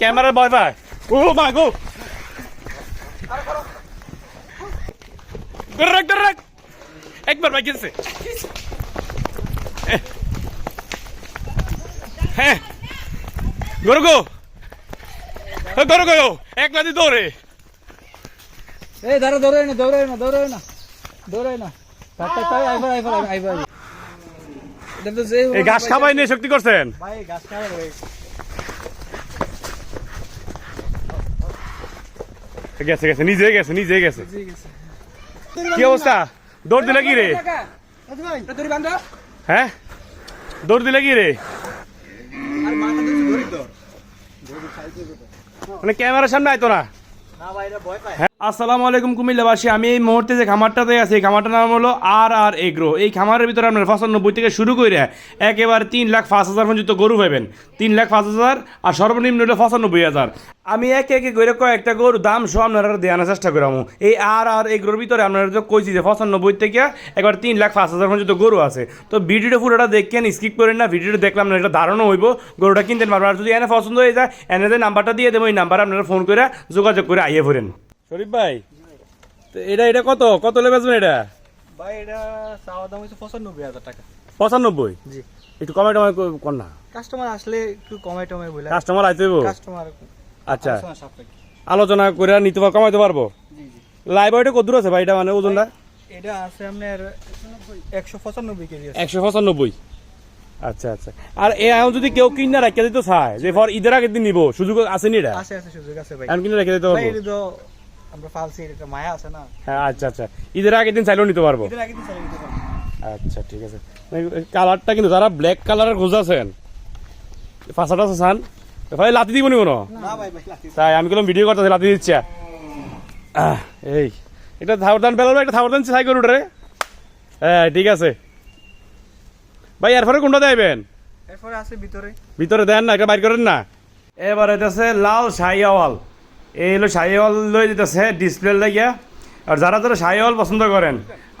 ক্যামেরার ভয় পায় ও মা গো রাখ রাখ একবার ভাই গেছে হ্যাঁ। গরু গো। গরু গো। এক লাদি দৌড়ে। এই দাঁড়া দৌড়াই না দৌড়াই না দৌড়াই না দৌড়াই না ঘাস খাবাই নিয়ে শক্তি করছেন। ভাই গেছে গেছে নিজে গেছে নিজে গেছে। কি অবস্থা? দৌড় দিলে কি রে? হ্যাঁ? দৌড় দিলে কি রে? আর মাথা ধরে ধরি তো মানে ক্যামেরার সামনে আইতো না আসসালামু আলাইকুম কুমিল্লাবাসী, আমি এই মুহূর্তে যে খামারটাতে আছি, এই খামারটার নাম হলো আর আর এগ্রো। এই খামারের ভিতরে আপনার পঁচানব্বই থেকে শুরু করে একেবারে তিন লাখ পাঁচ হাজার পর্যন্ত গরু পাবেন। তিন লাখ পাঁচ হাজার আর সর্বনিম্ন হলো পঁচানব্বই হাজার। আমি একে একে করে কয়েকটা গরু দাম সহ আপনারা দেওয়ানোর চেষ্টা করামো। এই আর আর এগ্রোর ভিতরে আপনারা তো কইছি যে পঁচানব্বই থেকে একবার তিন লাখ পাঁচ হাজার পর্যন্ত গরু আছে। তো ভিডিওটা পুরোটা দেখেন স্কিপ করেন না, ভিডিওটা দেখলাম না এটা ধারণা হইব, গরুটা কিনতেন পারবেন। আর যদি এনে পছন্দ হয়ে যায়, এনে যে নাম্বারটা দিয়ে দেবো, এই নাম্বারে আপনারা ফোন করে যোগাযোগ করে আইয়ে ভরেন শরীফ ভাই তো এটা এটা কত? কত লে বেচবেন এটা? ভাই এটা চাওয়া দাম হচ্ছে পঁচানব্বই হাজার টাকা। পঁচানব্বই? জি। একটু কমে টমে কর না। কাস্টমার আসলে একটু কমাই টমাই বলে। কাস্টমার আইতে কাস্টমার আচ্ছা। আলোচনা করে নিতে পার কমাইতে পারব? লাইভ ওয়েটে কত দূর আছে ভাই এটা মানে ওজনটা? এটা আছে আপনার একশো পঁচানব্বই কেজি একশো পঁচানব্বই। আচ্ছা আচ্ছা। আর এ এখন যদি কেউ কিনে রেখে দিতে চায় যে ফর ঈদের আগের দিন নিবো সুযোগ আছে নি এটা? আছে আছে সুযোগ আছে ভাই। এখন কিনে রেখে দিতে পারব? আমরা এটা মায়া আছে না? হ্যাঁ আচ্ছা আচ্ছা। ঈদের আগের দিন চাইলেও নিতে পারব। এদের আগে তো চালিয়ে দিতে পারব। আচ্ছা ঠিক আছে। কালারটা কিন্তু যারা ব্ল্যাক কালারের খুঁজাছেন ফাঁসাটা চান ভাই লাতি দিব নি কোনো? তাই আমি কোনো ভিডিও করতেছি লাতি দিচ্ছে। এই এটা থাবরদান বেলাল একটা থাবরদান ছাই করুন রে। হ্যাঁ ঠিক আছে। ভাই এরপরে কোনটা দেবেন? এরপরে আছে ভিতরে। ভিতরে দেন না একটা বাইর করেন না। এবার এটাছে লাল শাহিওয়াল এই হলো শাহিওয়াল লই দিতেছে ডিসপ্লে লাগিয়া। আর যারা যারা শাহিওয়াল পছন্দ করেন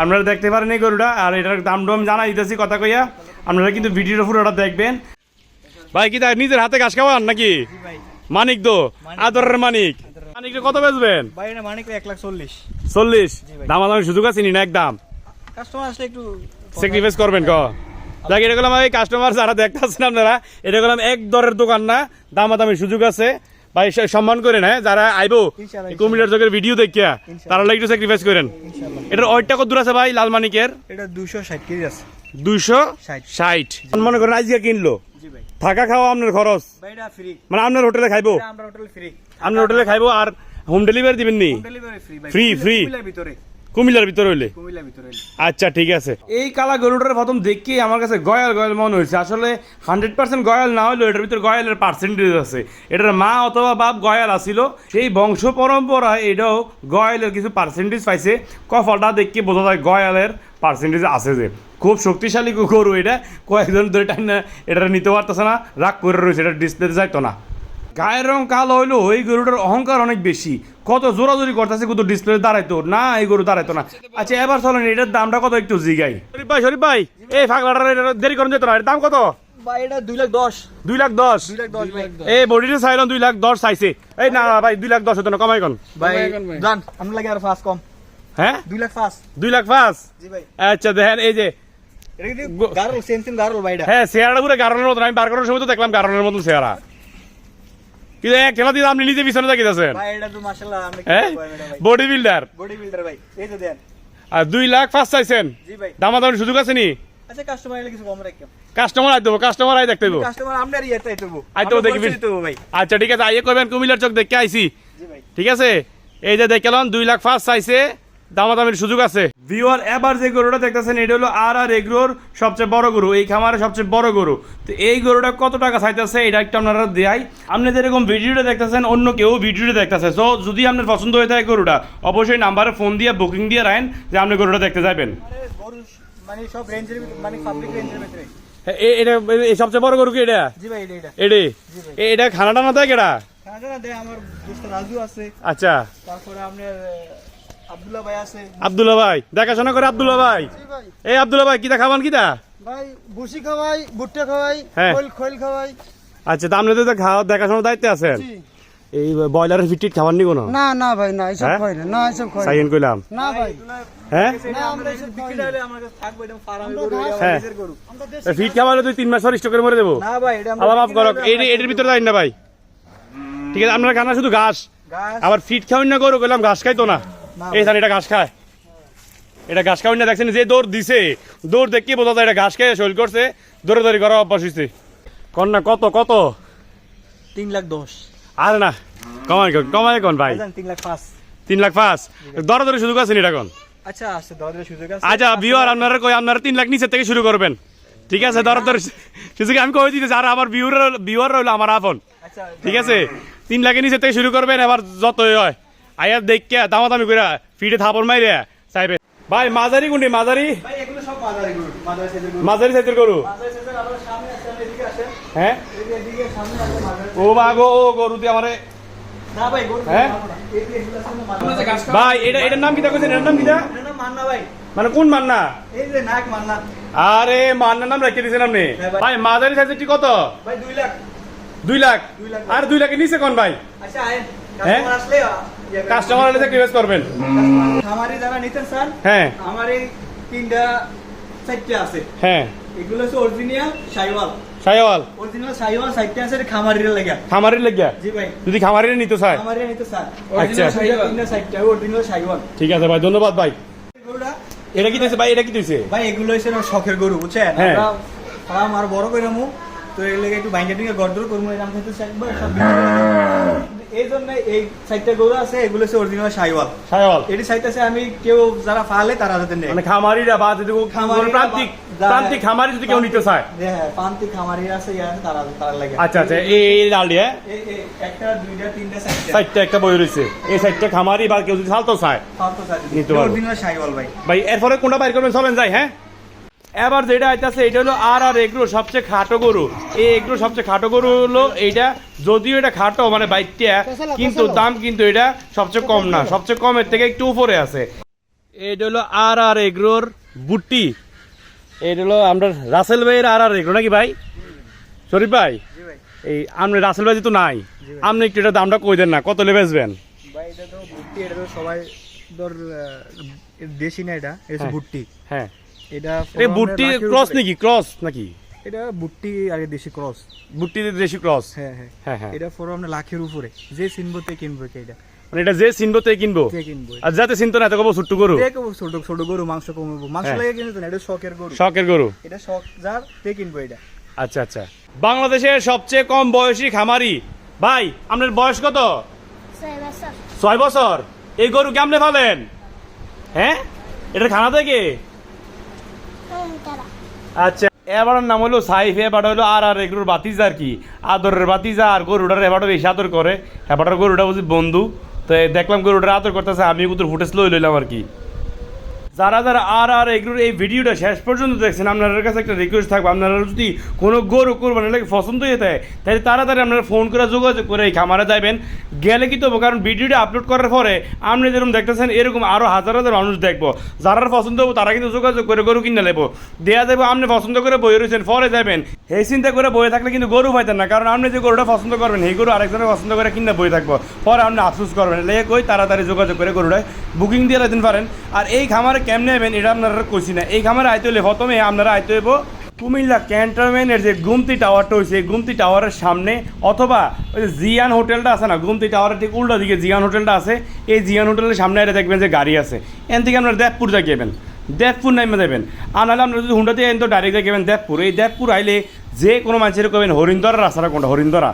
আপনারা দেখতে পারেন এই গরুটা আর এটার দাম দাম জানা দিতেছি কথা কইয়া। আপনারা কিন্তু ভিডিওটা পুরোটা দেখবেন। ভাই কি নিজের হাতে ঘাস খাওয়ান নাকি? মানিক তো আদরের মানিক। মানিকটা কত বেচবেন? ভাই এটা মানিক এক লাখ চল্লিশ। চল্লিশ? জি ভাই। দাম দামের সুযোগ আছে নি না একদম? কাস্টমার আসলে একটু স্যাক্রিফাইস করবেন ক। দেখ এটা করলাম এই কাস্টমার যারা দেখতেছেন আপনারা এটা করলাম এক দরের দোকান না দামাদামির সুযোগ আছে। ভাই সম্মান করেন হ্যাঁ? যারা আইবো কুমিল্লার চোখের ভিডিও দেখিয়া তারা একটু স্যাক্রিফাইস করেন। এটার ওয়েটটা কত দূর আছে ভাই লাল মানিকের? এটা দুশো ষাট কেজি আছে। দুইশো ষাট। মনে করেন আজকে কিনলো। থাকা খাওয়া আপনার খরচ। মানে আপনার হোটেলে খাইবো? আমরা আপনার হোটেলে খাইবো আর হোম ডেলিভারি দিবেন নি? ফ্রি ফ্রি ভিতরে। কুমিল্লার ভিতরে হইলে? কুমিল্লার ভিতরে আচ্ছা ঠিক আছে। এই কালা গরুটার প্রথম দেখি আমার কাছে গয়াল গয়াল মনে হয়েছে। আসলে হান্ড্রেড পার্সেন্ট গয়াল না হলেও এটার ভিতরে গয়ালের পার্সেন্টেজ আছে। এটার মা অথবা বাপ গয়াল আসিল সেই বংশ পরম্পরায় এটাও গয়ালের কিছু পার্সেন্টেজ পাইছে। কফলটা দেখে বোঝা যায় গয়ালের পার্সেন্টেজ আছে যে। খুব শক্তিশালী গরু এটা। কয়েকজন ধরে টাইম না এটা নিতে পারতেছে না। রাগ করে রয়েছে এটা ডিসপ্লেতে যাইতো না। গায়ের রং কালো হইল ওই গরুটার অহংকার অনেক বেশি। কত জোরাজোরি করতেছে কত ডিসপ্লে দাঁড়াইতো না এই গরু দাঁড়াইতো না। আচ্ছা এবার চলেন এটার দামটা কত একটু জিগাই। শরীফ ভাই শরীফ ভাই এই ফাঁকলাটার দেরি করুন যেত না এর দাম কত? ভাই এটা দুই লাখ দশ। দুই লাখ দশ? দুই লাখ দশ ভাই। এই বডিটা চাইলাম দুই লাখ দশ চাইছে। এই না ভাই দুই লাখ দশ হতো না কমাই কোন। ভাই জান আমরা লাগে আর ফার্স্ট কম। হ্যাঁ? দুই লাখ দুই আচ্ছা দেখেন এই যে হ্যাঁ পুরো গারনের আমি বার করার সময় তো দেখলাম গারনের মতন চেহারা। কিন্তু এক দিয়ে আপনি নিজে পিছনে হ্যাঁ বলব এটা ভাই বডি বিল্ডার বডি বিল্ডার ভাই? এই তো দেন। আর দুই লাখ পাঁচ চাইছেন। দামা সুযোগ আছে নি? আচ্ছা কাস্টমার কাস্টমার আই দেবো কাস্টমার আই দেখতে দেবো। কাস্টমার আমরা তাই দেবো। আই তো দেখবি। আচ্ছা ঠিক আছে আইয়ে কুমিল্লার চোখ দেখে আইছি। ঠিক আছে? এই যে দেখলাম দুই লাখ ফার্স্ট চাইছে। দামাদামির সুযোগ আছে। ভিওয়ার এবার যে গরুটা দেখতেছেন এটা হলো আর আর এগ্রোর সবচেয়ে বড় গরু। এই খামারের সবচেয়ে বড় গরু। তো এই গরুটা কত টাকা চাইতেছে এটা একটা আপনারা দেয় আপনি যেরকম ভিডিওটা দেখতেছেন অন্য কেউ ভিডিওটা দেখতেছে। সো যদি আপনার পছন্দ হয়ে থাকে গরুটা অবশ্যই নাম্বারে ফোন দিয়ে বুকিং দিয়ে রাখেন যে আপনি গরুটা দেখতে যাবেন মানে মানে সব রেঞ্জের মানে পাবলিক রেঞ্জের ভিতরে। এ- এটা এই সবচেয়ে বড় গরু কি এটা? এডে? এটা খানা টানা দেয় কেটা খানা জানা দেয় আমার দোস্ত রাজু আছে। আচ্ছা। তারপরে আপনার আহ, ভাই আছে। আব্দুল্লাহ ভাই দেখাশোনা করে ভাই। এই আব্দুল্লাহ ভাই কিতা খাবান কিতা ভাই ভুসি খাওয়াই ভুট্টা খাওয়াই হ্যাঁ। খোল খোল খাওয়াই। আচ্ছা তা আপনি তো খাওয়া দেখাশোনার দায়িত্বে আছেন? এই ব্রয়লারের ফিট খাবার নিব না না না ভাই না এসব হ্যাঁ? খাই না না এসব খাই সাইন কইলাম। না ভাই। হ্যাঁ? না আমরা এসব খাই না। আমার কাছে থাকবে এটা ফার্মে গরু হ্যাঁ। নিজের গরু। আমরা দেশি ফিট খাবার তুই তিন মাস পর স্টক করে মরে দেবো। না ভাই এটা আমরা আবার মাফ করো এই এটার ভিতরে যাই না ভাই। ঠিক আছে আপনার খানা শুধু ঘাস। আবার ফিট খাওয়াই না গরু কইলাম ঘাস খাইতো না। এই স্যার এটা ঘাস খায়। এটা ঘাস খাওয়াই না দেখছেন যে দৌড় দিছে। দৌড় দেখি বোঝা যায় এটা ঘাস খেয়ে শৈল করছে দৌড়ে দৌড়ি করা অভ্যাস হয়েছে কন্যা কত কত? তিন লাখ দশ। আর না কমাই কন ভাই। তিন লাখ পাঁচ। তিন লাখ পাঁচ। সুযোগ আছে এটা কোন? আচ্ছা আছে দরের সুযোগ আছে। আচ্ছা বিওর আপনারা কই আপনারা তিন লাখ নিচের থেকে শুরু করবেন। ঠিক আছে দরে দরে সুযোগ আমি কই দিতেছি আর আমার বিওর বিওর রইল আমার আপন। আচ্ছা ঠিক আছে? তিন লাখের নিচে থেকে শুরু করবেন এবার যতই হয়। আয়ার দেখকে দামাদামি করে ফিটে থাপড় মাইরে চাইবে ভাই মাঝারি কোনটি মাঝারি? সাইজের মাঝারি সাইজের গরু? সাইজের হ্যাঁ? ও বাগো ও গরু দিয়ে আমারে ভাই হ্যাঁ? ভাই এটা এটার নাম কিটা কইছেন? এটার নাম মান্না ভাই। মানে কোন মান্না? মান্না। আরে মান্নার নাম রেখে দিয়েছেন আপনি। হ্যাঁ ভাই। মাঝারি সাইজেরটি কত? দুই লাখ। দুই লাখ। দুই লাখ। আর দুই লাখের নিচে কোন ভাই? আচ্ছা হ্যাঁ? কাস্টমার আসলে ইয়ে করবেন। খামারি যারা নিতেন স্যার হ্যাঁ। আমার এই তিনটা চারটে আছে। হ্যাঁ। এগুলো হচ্ছে অরিজিনাল সাইওয়াল। সাইওয়াল। অরিজিনাল সাইওয়াল সাইডটা আছে খামারির লাগে। খামারের লেগিয়া জি ভাই। যদি খামারের নিতে চায়? খামারির নিতে স্যার। আচ্ছা। তিনটা সাইডটা অরিজিনাল সাইওয়াল। ঠিক আছে ভাই ধন্যবাদ ভাই। এটা কি দিয়েছে ভাই? এটা কি দিছে? ভাই এগুলো হচ্ছে আমার শখের গরু বুঝছেন? হ্যাঁ। আমরা আর বড় করে তো এর লেগে একটু বাইন্ডার টিকে গড়দর করব এরকম কিন্তু একবার সব। এই জন্য এই সাইডটা গরু আছে এগুলো হচ্ছে অরিজিনাল সাইওয়াল। সাইওয়াল। এটি সাইড আছে আমি কেউ যারা ফালে তারা যাতে নেয়। মানে খামারিরা বা যদি প্রান্তিক প্রান্তিক খামারি যদি কেউ নিতে চায়। হ্যাঁ পান্তি খামারি আছে ইয়ে আছে তারা তারা লাগে। আচ্ছা আচ্ছা এই ডাল দিয়ে এই একটা দুইটা তিনটা চারটা সাইডটা একটা বই রয়েছে। এই সাইডটা খামারি বা কেউ যদি ফালতো চায় ফালতু চারটা নিতে পারব। অরিজিনাল সাইওয়াল ভাই। ভাই এরপরে কোনটা বাইর করবেন? চলেন যাই হ্যাঁ? এবার যেটা আইতাছে এটা হলো আর আর এগ্রো সবচেয়ে খাটো গরু। এই এগ্রো সবচেয়ে খাটো গরু হলো এইটা যদিও এটা খাটো মানে বাইকটা কিন্তু দাম কিন্তু এটা সবচেয়ে কম না সবচেয়ে কমের থেকে একটু উপরে আছে। এটা হলো আর আর এগ্রোর বুট্টি এটা হলো আমরা রাসেল ভাইয়ের আর আর এগ্রো নাকি ভাই? শরীফ ভাই? এই আপনি রাসেল ভাই তো নাই আপনি একটু এটা দামটা কই দেন না কত লে বেচবেন? ভাই এটা তো ভুট্টি এটা তো সবাই ধর দেশি না এটা এটা হ্যাঁ। ভুট্টি হ্যাঁ। এটা এই বুট্টি ক্রস নাকি? ক্রস নাকি? এটা ভুট্টি আর দেশি ক্রস বুট্টি দেশি ক্রস হ্যাঁ হ্যাঁ। হ্যাঁ হ্যাঁ। এটা ফোর আমরা লাখের উপরে। যে চিনবো কিনবো এটা। মানে এটা যে চিনবো তে কিনবো? আর যাতে চিনতো না এত ছোট্ট গরু। ছোট ছোট গরু মাংস কমবো। মাংস হ্যাঁ। লাগে কিনতো না এটা শখের গরু। শখের গরু। এটা শখ যার তে কিনবো এটা। আচ্ছা আচ্ছা। বাংলাদেশের সবচেয়ে কম বয়সী খামারি। ভাই আপনার বয়স কত? ছয় বছর। এই গরু কেমনে ফালেন হ্যাঁ? এটা খানা থেকে? আচ্ছা এবার নাম হলো সাইফ, এবার হলো আর আর এগুলোর বাতিজা আর কি। আদরের বাতিজা আর গরুটার এবারও বেশি আদর করে। এবার গরুটা বুঝি বন্ধু। তো দেখলাম গরুটার আদর করতেছে আমি গুতুর ফুটেজ লই লইলাম আর কি। যারা যারা আর আর এগুলোর এই ভিডিওটা শেষ পর্যন্ত দেখছেন, আপনাদের কাছে একটা রিকোয়েস্ট থাকবে, আপনারা যদি কোনো গরু কোরবানি লাগে পছন্দ হয়ে থাকে, তাহলে তাড়াতাড়ি আপনারা ফোন করে যোগাযোগ করে এই খামারে যাবেন। গেলে কি তো কারণ ভিডিওটা আপলোড করার পরে আপনি যেরকম দেখতেছেন, এরকম আরও হাজার হাজার মানুষ দেখব। যারা পছন্দ হব, তারা কিন্তু যোগাযোগ করে গরু কিনে নেব। দেওয়া যাব আপনি পছন্দ করে বই রয়েছেন, পরে যাবেন। এই চিন্তা করে বয়ে থাকলে কিন্তু গরু পাইতেন না, কারণ আপনি যে গরুটা পছন্দ করবেন এই গরু আরেকজনের পছন্দ করে কিনে বই থাকব। পরে আপনি আফসোস করবেন, লেগে কই তাড়াতাড়ি যোগাযোগ করে গরুটায় বুকিং দিয়ে দিতে পারেন। আর এই খামারে কেমনে নেবেন এটা আপনারা কইছি না। এই খামারে আইতে হলে প্রথমে আপনারা আইতে হইব কুমিল্লা ক্যান্টনমেন্টের যে গুমতি টাওয়ারটা হয়েছে গুমতি টাওয়ারের সামনে, অথবা ওই যে জিয়ান হোটেলটা আছে না, গুমতি টাওয়ারের ঠিক উল্টো দিকে জিয়ান হোটেলটা আছে, এই জিয়ান হোটেলের সামনে এটা দেখবেন যে গাড়ি আছে। এন থেকে আপনারা দেবপুর যাবেন দেবপুর নামে দেবেন আর নাহলে আপনারা যদি হুন্ডাতে এন তো ডাইরেক্ট যাবেন দেবপুর। এই দেবপুর আইলে যে কোনো মানুষের কবেন হরিন্দরা রাস্তাটা কোনটা? হরিন্দরা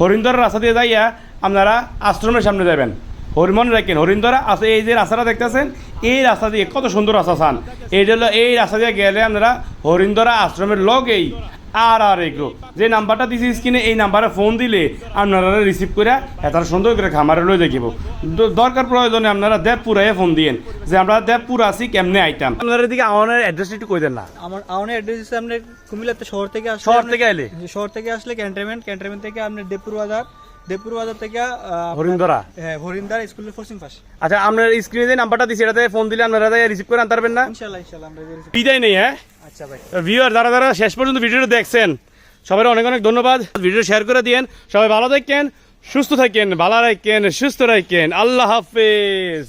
হরিন্দরা রাস্তা দিয়ে যাইয়া আপনারা আশ্রমের সামনে যাবেন হরিমন রাখেন হরিন্দরা আছে এই যে রাস্তাটা দেখতেছেন এই রাস্তা দিয়ে কত সুন্দর রাস্তা চান এই হলো এই রাস্তা দিয়ে গেলে আপনারা হরিন্দরা আশ্রমের লগেই আর আর এগুলো যে নাম্বারটা দিছি স্ক্রিনে এই নাম্বারে ফোন দিলে আপনারা রিসিভ করে এত সুন্দর করে খামারে লই দেখিব। দ- দরকার প্রয়োজনে আপনারা দেবপুরে ফোন দিয়েন যে আমরা দেবপুর আছি কেমনে আইতাম? আপনারা এদিকে আমার অ্যাড্রেস একটু কই দেন না। আমার আমার অ্যাড্রেস হচ্ছে আপনার কুমিল্লাতে শহর থেকে আসলে শহর থেকে আইলে? শহর থেকে আসলে ক্যান্টনমেন্ট ক্যান্টনমেন্ট থেকে আপনার দেবপুর বাজার। দেবপুর বাজার থেকে হরিন্দরা হ্যাঁ হরিন্দার স্কুলের পশ্চিম পাশে আচ্ছা আপনার স্ক্রিনে যে নাম্বারটা দিছি এটাতে ফোন দিলে আপনারা রিসিভ করে আনতে পারবেন না? ইনশাআল্লাহ ইনশাআল্লাহ আমরা। বিদায় নেই হ্যাঁ? আচ্ছা ভাই। ভিউয়ার যারা যারা শেষ পর্যন্ত ভিডিওটা দেখছেন সবাই অনেক অনেক ধন্যবাদ। ভিডিও শেয়ার করে দিয়েন। সবাই ভালো থাকেন সুস্থ থাকেন ভালো রাখেন সুস্থ রাখেন। আল্লাহ হাফেজ।